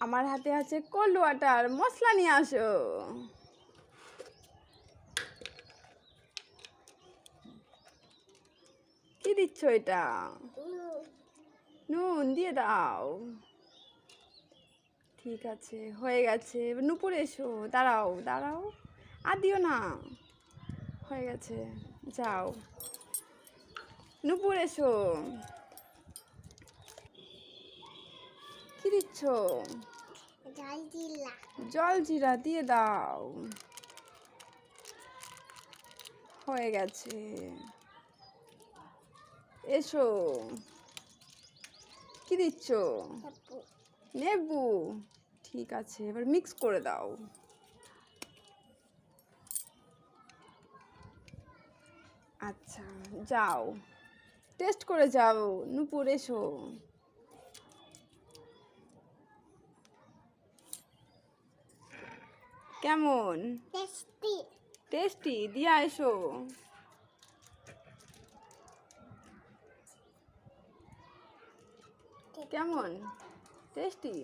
আমার হাতে আছে কোল্ড ওয়াটার মশলা নিয়ে আসো। কি দিচ্ছ এটা? নুন দিয়ে দাও। ঠিক আছে, হয়ে গেছে। নুপুর এসো। দাঁড়াও দাঁড়াও। আর দিও না। হয়ে গেছে। যাও। নুপুর এসো। কি দিচ্ছ? জল জিরা। দিয়ে দাও। হয়ে গেছে। এসো। কি দিচ্ছ? লেবু। ঠিক আছে এবার মিক্স করে দাও। আচ্ছা যাও। টেস্ট করে যাও। নুপুর এসো। কেমন? টেস্টি। টেস্টি দিয়ে এসো কেমন? টেস্টি?